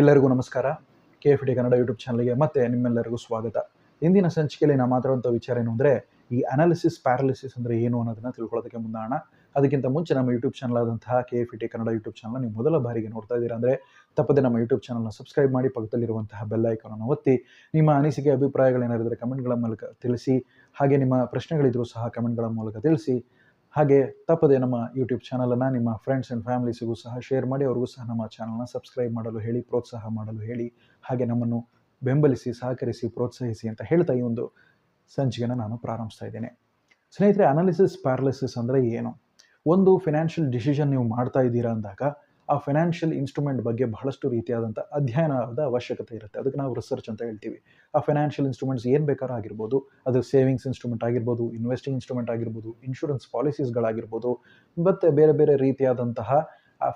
ಎಲ್ಲರಿಗೂ ನಮಸ್ಕಾರ. K F D Kannada YouTube ಚಾನಲ್ಗೆ ಮತ್ತೆ ನಿಮ್ಮೆಲ್ಲರಿಗೂ ಸ್ವಾಗತ. ಇಂದಿನ ಸಂಚಿಕೆಯಲ್ಲಿ ನಾವು ಮಾತಾಡುವಂಥ ವಿಚಾರ ಏನು ಅಂದರೆ, ಈ ಅನಾಲಿಸಿಸ್ ಪ್ಯಾರಾಲಿಸಿಸ್ ಅಂದರೆ ಏನು ಅನ್ನೋದನ್ನು ತಿಳ್ಕೊಳ್ಳೋದಕ್ಕೆ ಮುಂದಾಣ ಅದಕ್ಕಿಂತ ಮುಂಚೆ ನಮ್ಮ ಯೂಟ್ಯೂಬ್ ಚಾನಲ್ ಆದಂತಹ K F T Kannada YouTube channel ನೀವು ಮೊದಲ ಬಾರಿಗೆ ನೋಡ್ತಾ ಇದ್ದೀರಾ ಅಂದರೆ, ತಪ್ಪದೆ ನಮ್ಮ ಯೂಟ್ಯೂಬ್ ಚಾನಲ್ನ ಸಬ್ಸ್ಕ್ರೈಬ್ ಮಾಡಿ, ಪಕ್ಕದಲ್ಲಿರುವಂತಹ ಬೆಲ್ ಐಕಾನನ್ನು ಒತ್ತಿ, ನಿಮ್ಮ ಅನಿಸಿಕೆ ಅಭಿಪ್ರಾಯಗಳೇನಾರಿದ್ರೆ ಕಮೆಂಟ್ಗಳ ಮೂಲಕ ತಿಳಿಸಿ, ಹಾಗೆ ನಿಮ್ಮ ಪ್ರಶ್ನೆಗಳಿದ್ರೂ ಸಹ ಕಮೆಂಟ್ಗಳ ಮೂಲಕ ತಿಳಿಸಿ ಹಾಗೆ ತಪ್ಪದೆ ನಮ್ಮ ಯೂಟ್ಯೂಬ್ ಚಾನಲನ್ನು ನಿಮ್ಮ ಫ್ರೆಂಡ್ಸ್ ಆ್ಯಂಡ್ ಫ್ಯಾಮಿಲೀಸಿಗೂ ಸಹ ಶೇರ್ ಮಾಡಿ, ಅವ್ರಿಗೂ ಸಹ ನಮ್ಮ ಚಾನಲ್ನ ಸಬ್ಸ್ಕ್ರೈಬ್ ಮಾಡಲು ಹೇಳಿ, ಪ್ರೋತ್ಸಾಹ ಮಾಡಲು ಹೇಳಿ, ಹಾಗೆ ನಮ್ಮನ್ನು ಬೆಂಬಲಿಸಿ, ಸಹಕರಿಸಿ, ಪ್ರೋತ್ಸಾಹಿಸಿ ಅಂತ ಹೇಳ್ತಾ ಈ ಒಂದು ಸಂಚಿಕೆಯನ್ನು ನಾನು ಪ್ರಾರಂಭಿಸ್ತಾ ಇದ್ದೇನೆ. ಸ್ನೇಹಿತರೆ ಅನಾಲಿಸಿಸ್ ಪ್ಯಾರಾಲಿಸಿಸ್ ಅಂದರೆ ಏನು? ಒಂದು ಫಿನಾನ್ಷಿಯಲ್ ಡಿಸಿಷನ್ ನೀವು ಮಾಡ್ತಾ ಇದ್ದೀರಾ ಅಂದಾಗ ಆ ಫೈನಾನ್ಷಿಯಲ್ ಇನ್ಸ್ಟ್ರೂಮೆಂಟ್ ಬಗ್ಗೆ ಬಹಳಷ್ಟು ರೀತಿಯಾದಂಥ ಅಧ್ಯಯನದ ಅವಶ್ಯಕತೆ ಇರುತ್ತೆ. ಅದಕ್ಕೆ ನಾವು ರಿಸರ್ಚ್ ಅಂತ ಹೇಳ್ತೀವಿ. ಆ ಫೈನಾನ್ಷಿಯಲ್ ಇನ್ಸ್ಟ್ರೂಮೆಂಟ್ಸ್ ಏನು ಬೇಕಾದ್ರೂ ಆಗಿರ್ಬೋದು, ಅದು ಸೇವಿಂಗ್ಸ್ ಇನ್ಸ್ಟ್ರೂಮೆಂಟ್ ಆಗಿರ್ಬೋದು ಇನ್ವೆಸ್ಟಿಂಗ್ ಇನ್ಸ್ಟ್ರೂಮೆಂಟ್ ಆಗಿರ್ಬೋದು ಇನ್ಶೂರೆನ್ಸ್ ಪಾಲಿಸೀಸ್ಗಳಾಗಿರ್ಬೋದು ಮತ್ತು ಬೇರೆ ಬೇರೆ ರೀತಿಯಾದಂತಹ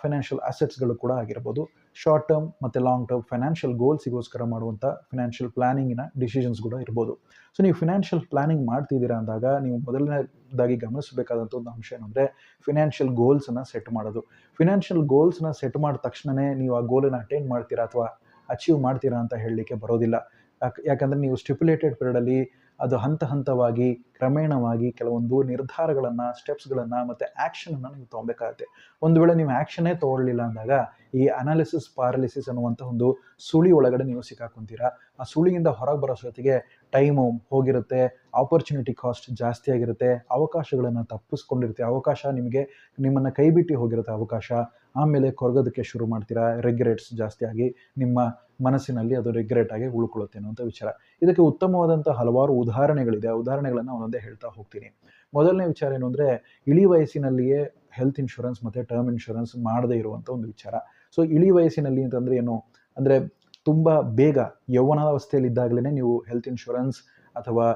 ಫಿನಾನ್ಷಿಯಲ್ ಅಸೆಟ್ಸ್ಗಳು ಕೂಡ ಆಗಿರ್ಬೋದು. ಶಾರ್ಟ್ ಟರ್ಮ್ ಮತ್ತು ಲಾಂಗ್ ಟರ್ಮ್ ಫೈನಾನ್ಷಿಯಲ್ ಗೋಲ್ಸಿಗೋಸ್ಕರ ಮಾಡುವಂಥ ಫಿನಾನ್ಷಿಯಲ್ ಪ್ಲಾನಿಂಗಿನ ಡಿಸಿಷನ್ಸ್ ಕೂಡ ಇರ್ಬೋದು. ಸೊ ನೀವು ಫಿನಾನ್ಷಿಯಲ್ ಪ್ಲಾನಿಂಗ್ ಮಾಡ್ತಿದ್ದೀರಾ ಅಂದಾಗ ನೀವು ಮೊದಲನೇದಾಗಿ ಗಮನಿಸಬೇಕಾದಂಥ ಒಂದು ಅಂಶ ಏನಂದರೆ ಫಿನಾನ್ಷಿಯಲ್ ಗೋಲ್ಸನ್ನು ಸೆಟ್ ಮಾಡೋದು. ಫಿನಾನ್ಷಿಯಲ್ ಗೋಲ್ಸ್ನ ಸೆಟ್ ಮಾಡಿದ ತಕ್ಷಣವೇ ನೀವು ಆ ಗೋಲನ್ನು ಅಟೆಂಡ್ ಮಾಡ್ತೀರಾ ಅಥವಾ ಅಚೀವ್ ಮಾಡ್ತೀರಾ ಅಂತ ಹೇಳಲಿಕ್ಕೆ ಬರೋದಿಲ್ಲ. ಯಾಕೆ, ಯಾಕಂದರೆ ನೀವು ಸ್ಟಿಪ್ಯುಲೇಟೆಡ್ ಪೀರಿಯಡಲ್ಲಿ ಅದು ಹಂತ ಹಂತವಾಗಿ, ಕ್ರಮೇಣವಾಗಿ ಕೆಲವೊಂದು ನಿರ್ಧಾರಗಳನ್ನು ಸ್ಟೆಪ್ಸ್ಗಳನ್ನು ಮತ್ತು ಆ್ಯಕ್ಷನನ್ನು ನೀವು ತೊಗೊಬೇಕಾಗತ್ತೆ. ಒಂದು ವೇಳೆ ನೀವು ಆ್ಯಕ್ಷನ್ನೇ ತೊಗೊಳ್ಳಿಲ್ಲ ಅಂದಾಗ, ಈ ಅನಾಲಿಸಿಸ್ ಪ್ಯಾರಾಲಿಸಿಸ್ ಅನ್ನುವಂಥ ಒಂದು ಸುಳಿ ಒಳಗಡೆ ನೀವು ಸಿಕ್ಕಾಕೊಂತೀರಾ. ಆ ಸುಳಿಯಿಂದ ಹೊರಗೆ ಬರೋಷ್ಟೊತ್ತಿಗೆ ಟೈಮು ಹೋಗಿರುತ್ತೆ ಆಪರ್ಚುನಿಟಿ ಕಾಸ್ಟ್ ಜಾಸ್ತಿ ಆಗಿರುತ್ತೆ, ಅವಕಾಶಗಳನ್ನು ತಪ್ಪಿಸ್ಕೊಂಡಿರುತ್ತೆ, ಅವಕಾಶ ನಿಮಗೆ ನಿಮ್ಮನ್ನು ಕೈಬಿಟ್ಟು ಹೋಗಿರುತ್ತೆ ಅವಕಾಶ, ಆಮೇಲೆ ಕೊರಗೋದಕ್ಕೆ ಶುರು ಮಾಡ್ತೀರಾ ರೆಗ್ರೆಟ್ಸ್ ಜಾಸ್ತಿ ಆಗಿ ನಿಮ್ಮ ಮನಸ್ಸಿನಲ್ಲಿ ಅದು ರೆಗ್ರೆಟ್ ಆಗಿ ಉಳ್ಕೊಳ್ಳುತ್ತೆ ಅನ್ನುವಂಥ ವಿಚಾರ. ಇದಕ್ಕೆ ಉತ್ತಮವಾದಂಥ ಹಲವಾರು ಉದಾಹರಣೆಗಳಿದೆ, ಆ ಉದಾಹರಣೆಗಳನ್ನು ಒಂದೊಂದೇ ಹೇಳ್ತಾ ಹೋಗ್ತೀನಿ. ಮೊದಲನೇ ವಿಚಾರ ಏನು ಅಂದರೆ, ಇಳಿ ವಯಸ್ಸಿನಲ್ಲಿಯೇ ಹೆಲ್ತ್ ಇನ್ಶೂರೆನ್ಸ್ ಮತ್ತು ಟರ್ಮ್ ಇನ್ಶೂರೆನ್ಸ್ ಮಾಡದೇ ಇರುವಂಥ ಒಂದು ವಿಚಾರ. ಸೊ ಇಳಿ ವಯಸ್ಸಿನಲ್ಲಿ ಅಂತಂದರೆ ಏನು, ಅಂದರೆ ತುಂಬ ಬೇಗ ಯೌವನಾವಸ್ಥೆಯಲ್ಲಿ ಇದ್ದಾಗಲೇ ನೀವು ಹೆಲ್ತ್ ಇನ್ಶೂರೆನ್ಸ್ ಅಥವಾ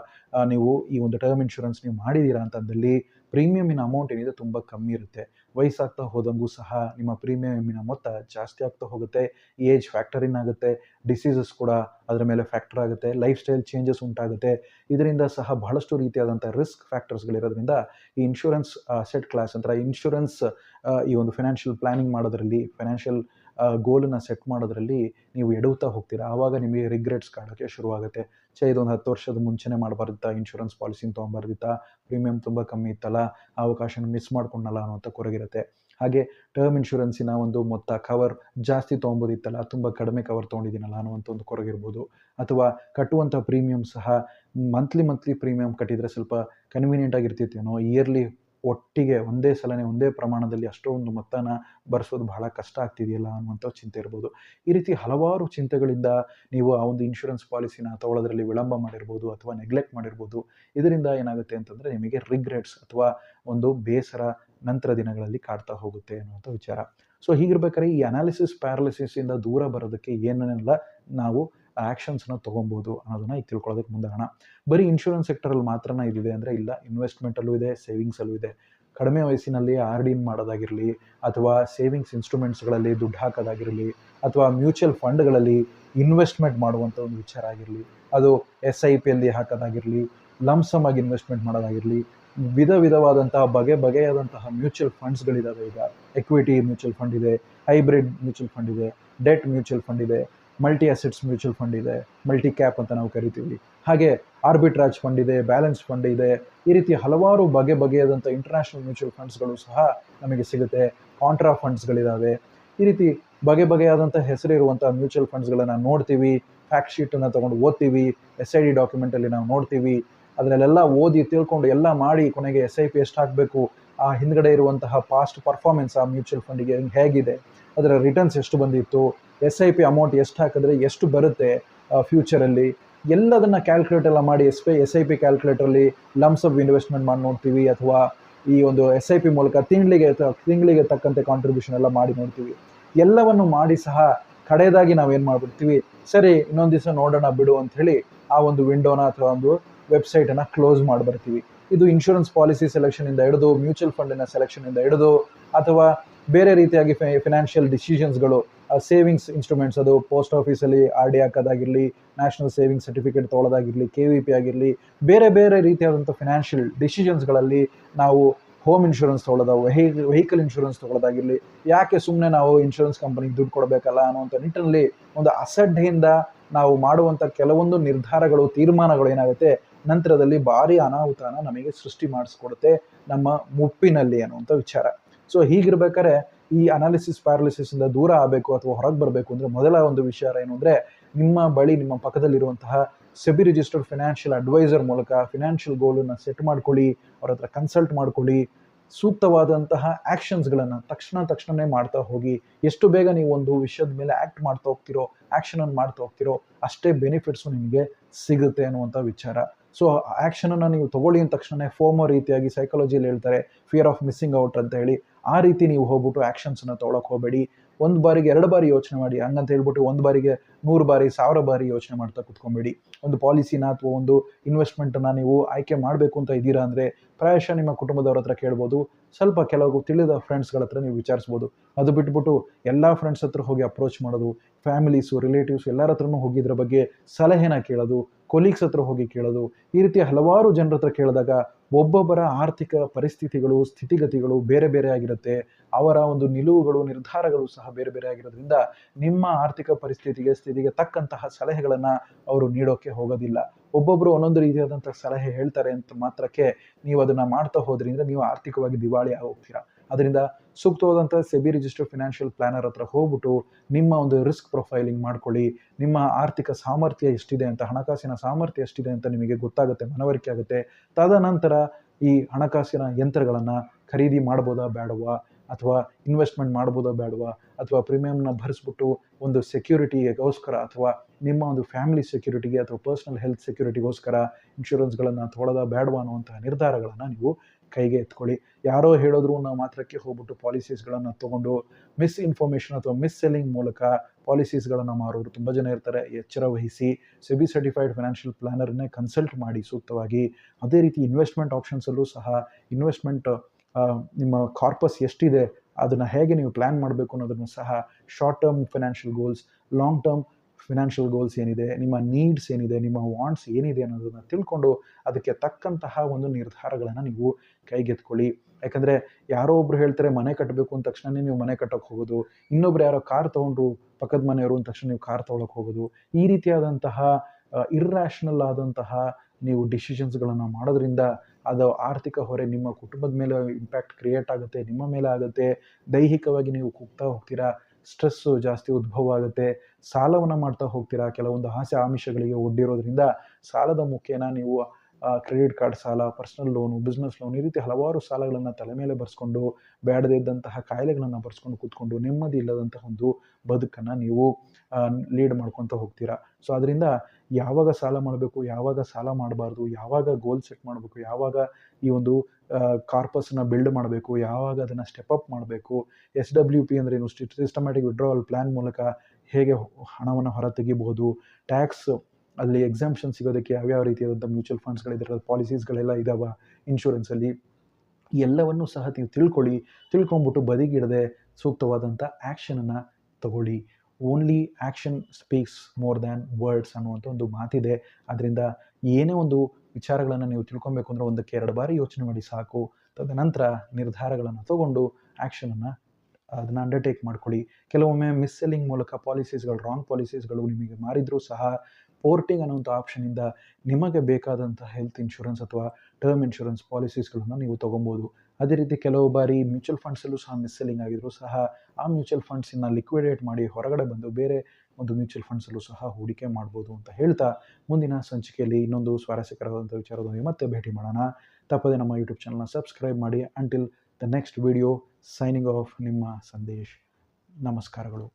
ನೀವು ಈ ಒಂದು ಟರ್ಮ್ ಇನ್ಶೂರೆನ್ಸ್ ನೀವು ಮಾಡಿದ್ದೀರಾ ಅಂತಂದಲ್ಲಿ ಪ್ರೀಮಿಯಮಿನ ಅಮೌಂಟ್ ಏನಿದೆ ತುಂಬ ಕಮ್ಮಿ ಇರುತ್ತೆ. ವಯಸ್ಸಾಗ್ತಾ ಹೋದಂಗೂ ಸಹ ನಿಮ್ಮ ಪ್ರೀಮಿಯಮಿನ ಮೊತ್ತ ಜಾಸ್ತಿ ಆಗ್ತಾ ಹೋಗುತ್ತೆ. ಏಜ್ ಫ್ಯಾಕ್ಟರ್ ಇನ್ ಆಗುತ್ತೆ. ಡಿಸೀಸಸ್ ಕೂಡ ಅದರ ಮೇಲೆ ಫ್ಯಾಕ್ಟರ್ ಆಗುತ್ತೆ. ಲೈಫ್ ಸ್ಟೈಲ್ ಚೇಂಜಸ್ ಉಂಟಾಗುತ್ತೆ. ಇದರಿಂದ ಸಹ ಬಹಳಷ್ಟು ರೀತಿಯಾದಂಥ ರಿಸ್ಕ್ ಫ್ಯಾಕ್ಟರ್ಸ್ಗಳಿರೋದ್ರಿಂದ ಈ ಇನ್ಶೂರೆನ್ಸ್ ಸೆಟ್ ಕ್ಲಾಸ್ ಅಂತ ಇನ್ಶೂರೆನ್ಸ್ ಈ ಒಂದು ಫಿನಾನ್ಷಿಯಲ್ ಪ್ಲಾನಿಂಗ್ ಮಾಡೋದ್ರಲ್ಲಿ ಫಿನಾನ್ಷಿಯಲ್ ಗೋಲನ್ನು ಸೆಟ್ ಮಾಡೋದ್ರಲ್ಲಿ ನೀವು ಎಡುತ್ತಾ ಹೋಗ್ತೀರಾ? ಆವಾಗ ನಿಮಗೆ ರಿಗ್ರೆಟ್ಸ್ ಕಾಡೋಕ್ಕೆ ಶುರುವಾಗುತ್ತೆ. ಛೇ, ಇದೊಂದು ಹತ್ತು ವರ್ಷದ ಮುಂಚೆನೇ ಮಾಡಬಾರ್ದಿತ್ತಾ? ಇನ್ಶೂರೆನ್ಸ್ ಪಾಲಿಸಿನ ತೊಗೊಂಬಾರ್ದಿತ್ತಾ? ಪ್ರೀಮಿಯಂ ತುಂಬ ಕಮ್ಮಿ ಇತ್ತಲ್ಲ? ಆ ಅವಕಾಶನ ಮಿಸ್ ಮಾಡ್ಕೊಂಡಲ್ಲ ಅನ್ನೋಂಥ ಕೊರಗಿರುತ್ತೆ. ಹಾಗೆ ಟರ್ಮ್ ಇನ್ಶೂರೆನ್ಸಿನ ಒಂದು ಮೊತ್ತ ಕವರ್ ಜಾಸ್ತಿ ತೊಗೊಬೋದಿತ್ತಲ್ಲ, ತುಂಬ ಕಡಿಮೆ ಕವರ್ ತೊಗೊಂಡಿದ್ದೀನಲ್ಲ ಅನ್ನುವಂಥ ಒಂದು ಕೊರಗಿರ್ಬೋದು. ಅಥವಾ ಕಟ್ಟುವಂಥ ಪ್ರೀಮಿಯಮ್ ಸಹ ಮಂತ್ಲಿ ಮಂತ್ಲಿ ಪ್ರೀಮಿಯಂ ಕಟ್ಟಿದರೆ ಸ್ವಲ್ಪ ಕನ್ವೀನಿಯೆಂಟ್ ಆಗಿರ್ತಿತ್ತೇನೋ? ಇಯರ್ಲಿ ಒಟ್ಟಿಗೆ ಒಂದೇ ಸಲನೆ, ಒಂದೇ ಪ್ರಮಾಣದಲ್ಲಿ ಅಷ್ಟೊಂದು ಮೊತ್ತನ ಭರಿಸೋದು ಬಹಳ ಕಷ್ಟ ಆಗ್ತಿದೆಯಲ್ಲ ಅನ್ನುವಂಥ ಚಿಂತೆ ಇರ್ಬೋದು. ಈ ರೀತಿ ಹಲವಾರು ಚಿಂತೆಗಳಿಂದ ನೀವು ಆ ಒಂದು ಇನ್ಶೂರೆನ್ಸ್ ಪಾಲಿಸಿನ ತಗೊಳ್ಳೋದ್ರಲ್ಲಿ ವಿಳಂಬ ಮಾಡಿರ್ಬೋದು ಅಥವಾ ನೆಗ್ಲೆಕ್ಟ್ ಮಾಡಿರ್ಬೋದು. ಇದರಿಂದ ಏನಾಗುತ್ತೆ ಅಂತಂದರೆ ನಿಮಗೆ ರಿಗ್ರೆಟ್ಸ್ ಅಥವಾ ಒಂದು ಬೇಸರ ನಂತರ ದಿನಗಳಲ್ಲಿ ಕಾಡ್ತಾ ಹೋಗುತ್ತೆ ಅನ್ನುವಂಥ ವಿಚಾರ. ಸೊ ಹೀಗಿರ್ಬೇಕಾದ್ರೆ ಈ ಅನಾಲಿಸಿಸ್ ಪ್ಯಾರಾಲಿಸಿಸಿಂದ ದೂರ ಬರೋದಕ್ಕೆ ಏನನ್ನೆಲ್ಲ ನಾವು ಆ್ಯಕ್ಷನ್ಸ್ನ ತೊಗೊಬೋದು ಅನ್ನೋದನ್ನ ಈಗ ತಿಳ್ಕೊಳ್ಳೋದಕ್ಕೆ ಮುಂದಾಗೋಣ ಬರೀ ಇನ್ಶೂರೆನ್ಸ್ ಸೆಕ್ಟರಲ್ಲಿ ಮಾತ್ರನ ಇದಿದೆ ಅಂದರೆ ಇಲ್ಲ ಇನ್ವೆಸ್ಟ್ಮೆಂಟಲ್ಲೂ ಇದೆ ಸೇವಿಂಗ್ಸಲ್ಲೂ ಇದೆ. ಕಡಿಮೆ ವಯಸ್ಸಿನಲ್ಲಿ ಆರ್ ಡಿ ಮಾಡೋದಾಗಿರಲಿ, ಅಥವಾ ಸೇವಿಂಗ್ಸ್ ಇನ್ಸ್ಟ್ರೂಮೆಂಟ್ಸ್ಗಳಲ್ಲಿ ದುಡ್ಡು ಹಾಕೋದಾಗಿರಲಿ, ಅಥವಾ ಮ್ಯೂಚುವಲ್ ಫಂಡ್ಗಳಲ್ಲಿ ಇನ್ವೆಸ್ಟ್ಮೆಂಟ್ ಮಾಡುವಂಥ ಒಂದು ವಿಚಾರ ಆಗಿರಲಿ, ಅದು ಎಸ್ ಐ ಪಿಯಲ್ಲಿ ಹಾಕೋದಾಗಿರಲಿ ಲಮ್ಸಮ್ ಆಗಿ ಇನ್ವೆಸ್ಟ್ಮೆಂಟ್ ಮಾಡೋದಾಗಿರಲಿ, ವಿಧ ವಿಧವಾದಂತಹ ಬಗೆ ಬಗೆಯಾದಂತಹ ಮ್ಯೂಚುವಲ್ ಫಂಡ್ಸ್ಗಳಿದ್ದಾವೆ ಈಗ. ಎಕ್ವಿಟಿ ಮ್ಯೂಚುವಲ್ ಫಂಡ್ ಇದೆ ಹೈಬ್ರಿಡ್ ಮ್ಯೂಚುವಲ್ ಫಂಡ್ ಇದೆ ಡೆಟ್ ಮ್ಯೂಚುವಲ್ ಫಂಡ್ ಇದೆ ಮಲ್ಟಿ ಅಸೆಟ್ಸ್ ಮ್ಯೂಚುವಲ್ ಫಂಡ್ ಇದೆ ಮಲ್ಟಿ ಕ್ಯಾಪ್ ಅಂತ ನಾವು ಕರಿತೀವಿ. ಹಾಗೆ ಆರ್ಬಿಟ್ರಾಜ್ ಫಂಡ್ ಇದೆ ಬ್ಯಾಲೆನ್ಸ್ ಫಂಡ್ ಇದೆ, ಈ ರೀತಿ ಹಲವಾರು ಬಗೆ ಬಗೆಯಾದಂಥ ಇಂಟರ್ನ್ಯಾಷನಲ್ ಮ್ಯೂಚುವಲ್ ಫಂಡ್ಸ್ಗಳು ಸಹ ನಮಗೆ ಸಿಗುತ್ತೆ ಕಾಂಟ್ರಾ ಫಂಡ್ಸ್ಗಳಿದ್ದಾವೆ ಈ ರೀತಿ ಬಗೆ ಬಗೆಯಾದಂಥ ಹೆಸರಿರುವಂಥ ಮ್ಯೂಚುವಲ್ ಫಂಡ್ಸ್ಗಳನ್ನು ನೋಡ್ತೀವಿ ಫ್ಯಾಕ್ಟ್ ಶೀಟನ್ನು ತೊಗೊಂಡು ಓದ್ತೀವಿ ಎಸ್ ಐ ಡಿ ಡಾಕ್ಯುಮೆಂಟಲ್ಲಿ ನಾವು ನೋಡ್ತೀವಿ, ಅದರಲ್ಲೆಲ್ಲ ಓದಿ ತಿಳ್ಕೊಂಡು ಎಲ್ಲ ಮಾಡಿ ಕೊನೆಗೆ ಎಸ್ ಐ ಪಿ ಎಷ್ಟು ಹಾಕಬೇಕು, ಆ ಹಿಂದ್ಗಡೆ ಇರುವಂತಹ ಪಾಸ್ಟ್ ಪರ್ಫಾರ್ಮೆನ್ಸ್ ಆ ಮ್ಯೂಚುವಲ್ ಫಂಡಿಗೆ ಹೇಗಿದೆ, ಅದರ ರಿಟರ್ನ್ಸ್ ಎಷ್ಟು ಬಂದಿತ್ತು ಎಸ್ ಐ ಪಿ ಅಮೌಂಟ್ ಎಷ್ಟು ಹಾಕಿದ್ರೆ ಎಷ್ಟು ಬರುತ್ತೆ ಫ್ಯೂಚರಲ್ಲಿ ಎಲ್ಲದನ್ನು ಕ್ಯಾಲ್ಕುಲೇಟ್ ಎಲ್ಲ ಮಾಡಿ S P S I P ಕ್ಯಾಲ್ಕುಲೇಟರಲ್ಲಿ lumps of investment ಮಾಡಿ ನೋಡ್ತೀವಿ ಅಥವಾ ಈ ಒಂದು ಎಸ್ ಐ ಪಿ ಮೂಲಕ ತಿಂಗಳಿಗೆ ತಿಂಗಳಿಗೆ ತಕ್ಕಂತೆ ಕಾಂಟ್ರಿಬ್ಯೂಷನ್ ಎಲ್ಲ ಮಾಡಿ ನೋಡ್ತೀವಿ. ಎಲ್ಲವನ್ನು ಮಾಡಿ ಸಹ ಕಡೆಯದಾಗಿ ನಾವೇನು ಮಾಡಿಬಿಡ್ತೀವಿ? ಸರಿ, ಇನ್ನೊಂದು ದಿವಸ ನೋಡೋಣ ಬಿಡು ಅಂತ ಹೇಳಿ ಆ ಒಂದು ವಿಂಡೋನ ಅಥವಾ ಒಂದು ವೆಬ್ಸೈಟನ್ನು ಕ್ಲೋಸ್ ಮಾಡಿ ಬರ್ತೀವಿ. ಇದು ಇನ್ಶೂರೆನ್ಸ್ ಪಾಲಿಸಿ ಸೆಲೆಕ್ಷನಿಂದ ಹಿಡಿದು ಮ್ಯೂಚುವಲ್ ಫಂಡಿನ ಸೆಲೆಕ್ಷನಿಂದ ಹಿಡಿದು, ಅಥವಾ ಬೇರೆ ರೀತಿಯಾಗಿ ಫಿನಾನ್ಷಿಯಲ್ ಡಿಸಿಷನ್ಸ್ಗಳು ಸೇವಿಂಗ್ಸ್ ಇನ್ಸ್ಟ್ರೂಮೆಂಟ್ಸ್ ಅದು ಪೋಸ್ಟ್ ಆಫೀಸಲ್ಲಿ ಆರ್ ಡಿ ಹಾಕೋದಾಗಿರಲಿ ನ್ಯಾಷನಲ್ ಸೇವಿಂಗ್ ಸರ್ಟಿಫಿಕೇಟ್ ತೊಗೊಳೋದಾಗಿರಲಿ ಕೆ ವಿ ಪಿ ಆಗಿರಲಿ, ಬೇರೆ ಬೇರೆ ರೀತಿಯಾದಂಥ ಫಿನಾನ್ಷಿಯಲ್ ಡಿಸಿಷನ್ಸ್ಗಳಲ್ಲಿ ನಾವು ಹೋಮ್ ಇನ್ಶೂರೆನ್ಸ್ ತೊಗೊಳೋದ ವೆಹಿ ವೆಹಿಕಲ್ ಇನ್ಶೂರೆನ್ಸ್ ತೊಗೊಳ್ಳೋದಾಗಿರಲಿ ಯಾಕೆ ಸುಮ್ಮನೆ ನಾವು ಇನ್ಶೂರೆನ್ಸ್ ಕಂಪನಿಗೆ ದುಡ್ಡು ಕೊಡಬೇಕಲ್ಲ ಅನ್ನುವಂಥ ನಿಟ್ಟಿನಲ್ಲಿ ಒಂದು ಅಸಡ್ಡೆಯಿಂದ ನಾವು ಮಾಡುವಂಥ ಕೆಲವೊಂದು ನಿರ್ಧಾರಗಳು, ತೀರ್ಮಾನಗಳು ಏನಾಗುತ್ತೆ, ನಂತರದಲ್ಲಿ ಭಾರಿ ಅನಾಹುತನ ನಮಗೆ ಸೃಷ್ಟಿ ಮಾಡಿಸ್ಕೊಡುತ್ತೆ ನಮ್ಮ ಮುಪ್ಪಿನಲ್ಲಿ ಅನ್ನುವಂಥ ವಿಚಾರ. ಸೊ ಹೀಗಿರ್ಬೇಕಾದ್ರೆ ಈ ಅನಾಲಿಸಿಸ್ ಪ್ಯಾರಾಲಿಸಿಸ್ ಇಂದ ದೂರ ಆಗಬೇಕು ಅಥವಾ ಹೊರಗೆ ಬರಬೇಕು ಅಂದ್ರೆ ಮೊದಲ ಒಂದು ವಿಚಾರ ಏನು ಅಂದ್ರೆ ನಿಮ್ಮ ಬಳಿ ನಿಮ್ಮ ಪಕ್ಕದಲ್ಲಿರುವಂತಹ ಸೆಬಿ ರಿಜಿಸ್ಟರ್ಡ್ ಫಿನಾನ್ಷಿಯಲ್ ಅಡ್ವೈಸರ್ ಮೂಲಕ ಫಿನಾನ್ಷಿಯಲ್ ಗೋಲನ್ನು ಸೆಟ್ ಮಾಡ್ಕೊಳ್ಳಿ, ಅವ್ರ ಹತ್ರ ಕನ್ಸಲ್ಟ್ ಮಾಡ್ಕೊಳ್ಳಿ, ಸೂಕ್ತವಾದಂತಹ ಆ್ಯಕ್ಷನ್ಸ್ಗಳನ್ನು ತಕ್ಷಣ ತಕ್ಷಣನೇ ಮಾಡ್ತಾ ಹೋಗಿ, ಎಷ್ಟು ಬೇಗ ನೀವು ಒಂದು ವಿಷಯದ ಮೇಲೆ ಆ್ಯಕ್ಟ್ ಮಾಡ್ತಾ ಹೋಗ್ತಿರೋ ಆ್ಯಕ್ಷನನ್ನು ಮಾಡ್ತಾ ಹೋಗ್ತಿರೋ, ಅಷ್ಟೇ ಬೆನಿಫಿಟ್ಸು ನಿಮಗೆ ಸಿಗುತ್ತೆ ಅನ್ನುವಂಥ ವಿಚಾರ. ಸೊ ಆ್ಯಕ್ಷನನ್ನು ನೀವು ತಗೊಳ್ಳಿ ತಕ್ಷಣ ಫೋಮೋ ರೀತಿಯಾಗಿ ಸೈಕಾಲಜಿಯಲ್ಲಿ ಹೇಳ್ತಾರೆ ಫಿಯರ್ ಆಫ್ ಮಿಸ್ಸಿಂಗ್ ಔಟ್ ಅಂತ ಹೇಳಿ. ಆ ರೀತಿ ನೀವು ಹೋಗ್ಬಿಟ್ಟು ಆ್ಯಕ್ಷನ್ಸನ್ನು ತೊಗೊಳಕ್ಕೆ ಹೋಗಬೇಡಿ. ಒಂದು ಬಾರಿಗೆ ಎರಡು ಬಾರಿ ಯೋಚನೆ ಮಾಡಿ, ಹಂಗಂತ ಹೇಳ್ಬಿಟ್ಟು ಒಂದು ಬಾರಿಗೆ ನೂರು ಬಾರಿ, ಸಾವಿರ ಬಾರಿ ಯೋಚನೆ ಮಾಡ್ತಾ ಕುತ್ಕೊಬೇಡಿ. ಒಂದು ಪಾಲಿಸಿನ ಅಥವಾ ಒಂದು ಇನ್ವೆಸ್ಟ್ಮೆಂಟನ್ನು ನೀವು ಆಯ್ಕೆ ಮಾಡಬೇಕು ಅಂತ ಇದ್ದೀರಾ ಅಂದರೆ ಪ್ರಾಯಶಃ ನಿಮ್ಮ ಕುಟುಂಬದವ್ರ ಹತ್ರ ಕೇಳ್ಬೋದು. ಸ್ವಲ್ಪ ಕೆಲವು ತಿಳಿದ ಫ್ರೆಂಡ್ಸ್ಗಳ ಹತ್ರ ನೀವು ವಿಚಾರಿಸ್ಬೋದು. ಅದು ಬಿಟ್ಬಿಟ್ಟು ಎಲ್ಲ ಫ್ರೆಂಡ್ಸ್ ಹತ್ರ ಹೋಗಿ ಅಪ್ರೋಚ್ ಮಾಡೋದು ಫ್ಯಾಮಿಲೀಸು ರಿಲೇಟಿವ್ಸ್ ಎಲ್ಲರ ಹತ್ರನು ಹೋಗಿ ಇದ್ರ ಬಗ್ಗೆ ಸಲಹೆನ ಕೇಳೋದು ಕೊಲೀಗ್ಸ್ ಹತ್ರ ಹೋಗಿ ಕೇಳೋದು, ಈ ರೀತಿ ಹಲವಾರು ಜನರ ಹತ್ರ ಕೇಳಿದಾಗ ಒಬ್ಬೊಬ್ಬರ ಆರ್ಥಿಕ ಪರಿಸ್ಥಿತಿಗಳು, ಸ್ಥಿತಿಗತಿಗಳು ಬೇರೆ ಬೇರೆ ಆಗಿರುತ್ತೆ. ಅವರ ಒಂದು ನಿಲುವುಗಳು, ನಿರ್ಧಾರಗಳು ಸಹ ಬೇರೆ ಬೇರೆ ಆಗಿರೋದ್ರಿಂದ ನಿಮ್ಮ ಆರ್ಥಿಕ ಪರಿಸ್ಥಿತಿಗೆ, ಸ್ಥಿತಿಗೆ ತಕ್ಕಂತಹ ಸಲಹೆಗಳನ್ನು ಅವರು ನೀಡೋಕೆ ಹೋಗೋದಿಲ್ಲ. ಒಬ್ಬೊಬ್ಬರು ಒಂದೊಂದು ರೀತಿಯಾದಂಥ ಸಲಹೆ ಹೇಳ್ತಾರೆ ಅಂತ ಮಾತ್ರಕ್ಕೆ ನೀವು ಅದನ್ನು ಮಾಡ್ತಾ ಹೋದ್ರಿಂದ ನೀವು ಆರ್ಥಿಕವಾಗಿ ದಿವಾಳಿ ಹೋಗ್ತೀರಾ ಅದರಿಂದ ಸೂಕ್ತವಾದಂಥ ಸೆಬಿ ರಿಜಿಸ್ಟರ್ ಫಿನಾನ್ಷಿಯಲ್ ಪ್ಲಾನರ್ ಹತ್ರ ಹೋಗ್ಬಿಟ್ಟು ನಿಮ್ಮ ಒಂದು ರಿಸ್ಕ್ ಪ್ರೊಫೈಲಿಂಗ್ ಮಾಡ್ಕೊಳ್ಳಿ. ನಿಮ್ಮ ಆರ್ಥಿಕ ಸಾಮರ್ಥ್ಯ ಎಷ್ಟಿದೆ ಅಂತ, ಹಣಕಾಸಿನ ಸಾಮರ್ಥ್ಯ ಎಷ್ಟಿದೆ ಅಂತ ನಿಮಗೆ ಗೊತ್ತಾಗುತ್ತೆ, ಮನವರಿಕೆ ಆಗುತ್ತೆ. ತದನಂತರ ಈ ಹಣಕಾಸಿನ ಯಂತ್ರಗಳನ್ನು ಖರೀದಿ ಮಾಡ್ಬೋದಾ ಬೇಡವಾ ಅಥವಾ ಇನ್ವೆಸ್ಟ್ಮೆಂಟ್ ಮಾಡ್ಬೋದಾ ಬೇಡವಾ ಅಥವಾ ಪ್ರೀಮಿಯಂನ ಭರಿಸ್ಬಿಟ್ಟು ಒಂದು ಸೆಕ್ಯೂರಿಟಿಗೋಸ್ಕರ ಅಥವಾ ನಿಮ್ಮ ಒಂದು ಫ್ಯಾಮಿಲಿ ಸೆಕ್ಯೂರಿಟಿಗೆ ಅಥವಾ ಪರ್ಸ್ನಲ್ ಹೆಲ್ತ್ ಸೆಕ್ಯೂರಿಟಿಗೋಸ್ಕರ ಇನ್ಶೂರೆನ್ಸ್ಗಳನ್ನು ತೊಗೊಳ್ಳೋದಾ ಬೇಡವಾ ಅನ್ನುವಂತಹ ನಿರ್ಧಾರಗಳನ್ನು ನೀವು ಕೈಗೆ ಎತ್ಕೊಳ್ಳಿ. ಯಾರೋ ಹೇಳಿದ್ರು ನಾವು ಮಾತ್ರಕ್ಕೆ ಹೋಗ್ಬಿಟ್ಟು ಪಾಲಿಸೀಸ್ಗಳನ್ನು ತಗೊಂಡು ಮಿಸ್ ಇನ್ಫಾರ್ಮೇಷನ್ ಅಥವಾ ಮಿಸ್ ಸೆಲ್ಲಿಂಗ್ ಮೂಲಕ ಪಾಲಿಸೀಸ್ಗಳನ್ನು ಮಾರೋರು ತುಂಬ ಜನ ಇರ್ತಾರೆ. ಎಚ್ಚರ ವಹಿಸಿ ಸೆಬಿ ಸರ್ಟಿಫೈಡ್ ಫೈನಾನ್ಷಿಯಲ್ ಪ್ಲಾನರ್ನೇ ಕನ್ಸಲ್ಟ್ ಮಾಡಿ ಸೂಕ್ತವಾಗಿ. ಅದೇ ರೀತಿ ಇನ್ವೆಸ್ಟ್ಮೆಂಟ್ ಆಪ್ಷನ್ಸಲ್ಲೂ ಸಹ ಇನ್ವೆಸ್ಟ್ಮೆಂಟ್ ನಿಮ್ಮ ಕಾರ್ಪಸ್ ಎಷ್ಟಿದೆ, ಅದನ್ನು ಹೇಗೆ ನೀವು ಪ್ಲ್ಯಾನ್ ಮಾಡಬೇಕು ಅನ್ನೋದನ್ನು ಸಹ short term financial goals long term financial goals ಏನಿದೆ, ನಿಮ್ಮ ನೀಡ್ಸ್ ಏನಿದೆ, ನಿಮ್ಮ ವಾಂಟ್ಸ್ ಏನಿದೆ ಅನ್ನೋದನ್ನು ತಿಳ್ಕೊಂಡು ಅದಕ್ಕೆ ತಕ್ಕಂತಹ ಒಂದು ನಿರ್ಧಾರಗಳನ್ನು ನೀವು ಕೈಗೆತ್ಕೊಳ್ಳಿ. ಯಾಕಂದರೆ ಯಾರೋ ಒಬ್ರು ಹೇಳ್ತಾರೆ, ಮನೆ ಕಟ್ಟಬೇಕು ಅಂದ ತಕ್ಷಣನೇ ನೀವು ಮನೆ ಕಟ್ಟೋಕೆ ಹೋಗೋದು. ಇನ್ನೊಬ್ರು ಯಾರೋ ಕಾರ್ ತೊಗೊಂಡ್ರು ಪಕ್ಕದ ಮನೆಯವರು ಅಂದ ತಕ್ಷಣ ನೀವು ಕಾರ್ ತೊಗೊಳಕ್ಕೆ ಹೋಗೋದು. ಈ ರೀತಿಯಾದಂತಹ ಇರ್ರ್ಯಾಷನಲ್ ಆದಂತಹ ನೀವು ಡಿಸಿಷನ್ಸ್ಗಳನ್ನು ಮಾಡೋದ್ರಿಂದ ಅದು ಆರ್ಥಿಕ ಹೊರೆ ನಿಮ್ಮ ಕುಟುಂಬದ ಮೇಲೆ ಇಂಪ್ಯಾಕ್ಟ್ ಕ್ರಿಯೇಟ್ ಆಗುತ್ತೆ, ನಿಮ್ಮ ಮೇಲೆ ಆಗುತ್ತೆ. ದೈಹಿಕವಾಗಿ ನೀವು ಕುಗ್ತಾ ಹೋಗ್ತೀರಾ? ಸ್ಟ್ರೆಸ್ಸು ಜಾಸ್ತಿ ಉದ್ಭವ ಆಗುತ್ತೆ ಸಾಲವನ್ನು ಮಾಡ್ತಾ ಹೋಗ್ತೀರಾ? ಕೆಲವೊಂದು ಆಸೆ ಆಮಿಷಗಳಿಗೆ ಒಡ್ಡಿರೋದ್ರಿಂದ ಸಾಲದ ಮುಖೇನ ನೀವು ಕ್ರೆಡಿಟ್ ಕಾರ್ಡ್ ಸಾಲ ಪರ್ಸನಲ್ ಲೋನು ಬಿಸ್ನೆಸ್ ಲೋನ್ ಈ ರೀತಿ ಹಲವಾರು ಸಾಲಗಳನ್ನು ತಲೆ ಮೇಲೆ ಬರ್ಸ್ಕೊಂಡು ಬೇಡದೇ ಇದ್ದಂತಹ ಕಾಯಿಲೆಗಳನ್ನು ಬರ್ಸ್ಕೊಂಡು ಕೂತ್ಕೊಂಡು ನೆಮ್ಮದಿ ಇಲ್ಲದಂತಹ ಒಂದು ಬದುಕನ್ನು ನೀವು ಲೀಡ್ ಮಾಡ್ಕೊತ ಹೋಗ್ತೀರಾ. ಸೊ ಅದರಿಂದ ಯಾವಾಗ ಸಾಲ ಮಾಡಬೇಕು, ಯಾವಾಗ ಸಾಲ ಮಾಡಬಾರ್ದು, ಯಾವಾಗ ಗೋಲ್ ಸೆಟ್ ಮಾಡಬೇಕು, ಯಾವಾಗ ಈ ಒಂದು ಕಾರ್ಪಸ್ನ ಬಿಲ್ಡ್ ಮಾಡಬೇಕು, ಯಾವಾಗ ಅದನ್ನು ಸ್ಟೆಪ್ ಅಪ್ ಮಾಡಬೇಕು ಎಸ್ ಡಬ್ಲ್ಯೂ ಪಿ ಅಂದ್ರೆ ಸಿಸ್ಟಮ್ಯಾಟಿಕ್ ವಿಡ್ರಾವಲ್ ಪ್ಲ್ಯಾನ್ ಮೂಲಕ ಹೇಗೆ ಹಣವನ್ನು ಹೊರ ತೆಗಿಬಹುದು ಟ್ಯಾಕ್ಸ್ ಅಲ್ಲಿ ಎಕ್ಸಾಮ್ಷನ್ ಸಿಗೋದಕ್ಕೆ ಯಾವ್ಯಾವ ರೀತಿಯಾದಂಥ ಮ್ಯೂಚುವಲ್ ಫಂಡ್ಸ್ಗಳಿದ್ರೆ ಪಾಲಿಸೀಸ್ಗಳೆಲ್ಲ ಇದ್ದಾವೆ ಇನ್ಶೂರೆನ್ಸಲ್ಲಿ ಎಲ್ಲವನ್ನೂ ಸಹ ನೀವು ತಿಳ್ಕೊಳ್ಳಿ, ತಿಳ್ಕೊಂಬಿಟ್ಟು ಬದಿಗಿಡದೆ ಸೂಕ್ತವಾದಂಥ ಆ್ಯಕ್ಷನನ್ನು ತಗೊಳ್ಳಿ. Only action speaks more than words ಅನ್ನುವಂಥ ಒಂದು ಮಾತಿದೆ. ಅದರಿಂದ ಏನೇ ಒಂದು ವಿಚಾರಗಳನ್ನು ನೀವು ತಿಳ್ಕೊಬೇಕು ಅಂದರೆ ಒಂದಕ್ಕೆ ಎರಡು ಬಾರಿ ಯೋಚನೆ ಮಾಡಿ ಸಾಕು. ತದನಂತರ ನಿರ್ಧಾರಗಳನ್ನು ತಗೊಂಡು ಆ್ಯಕ್ಷನನ್ನು ಅದನ್ನು ಅಂಡರ್ಟೇಕ್ ಮಾಡ್ಕೊಳ್ಳಿ. ಕೆಲವೊಮ್ಮೆ ಮಿಸ್ಸೆಲ್ಲಿಂಗ್ ಮೂಲಕ ಪಾಲಿಸೀಸ್ಗಳು ರಾಂಗ್ ಪಾಲಿಸೀಸ್ಗಳು ನಿಮಗೆ ಮಾರಿದರೂ ಸಹ ಪೋರ್ಟಿಂಗ್ ಅನ್ನುವಂಥ ಆಪ್ಷನಿಂದ ನಿಮಗೆ ಬೇಕಾದಂಥ ಹೆಲ್ತ್ ಇನ್ಶೂರೆನ್ಸ್ ಅಥವಾ ಟರ್ಮ್ ಇನ್ಶೂರೆನ್ಸ್ ಪಾಲಿಸೀಸ್ಗಳನ್ನು ನೀವು ತೊಗೊಬೋದು. ಅದೇ ರೀತಿ ಕೆಲವು ಬಾರಿ ಮ್ಯೂಚುವಲ್ ಫಂಡ್ಸಲ್ಲೂ ಸಹ ಮಿಸ್ ಸೆಲ್ಲಿಂಗ್ ಆಗಿದ್ರು ಸಹ ಆ ಮ್ಯೂಚುವಲ್ ಫಂಡ್ಸನ್ನು ಲಿಕ್ವಿಡೇಟ್ ಮಾಡಿ ಹೊರಗಡೆ ಬಂದು ಬೇರೆ ಒಂದು ಮ್ಯೂಚುವಲ್ ಫಂಡ್ಸಲ್ಲೂ ಸಹ ಹೂಡಿಕೆ ಮಾಡ್ಬೋದು ಅಂತ ಹೇಳ್ತಾ ಮುಂದಿನ ಸಂಚಿಕೆಯಲ್ಲಿ ಇನ್ನೊಂದು ಸ್ವಾರಸ್ಯಕರವಾದಂಥ ವಿಚಾರದೊಂದಿಗೆ ಮತ್ತೆ ಭೇಟಿ ಮಾಡೋಣ. ತಪ್ಪದೆ ನಮ್ಮ ಯೂಟ್ಯೂಬ್ ಚಾನಲ್ನ ಸಬ್ಸ್ಕ್ರೈಬ್ ಮಾಡಿ. Until the next video signing off ನಿಮ್ಮ ಸಂದೇಶ್. ನಮಸ್ಕಾರಗಳು.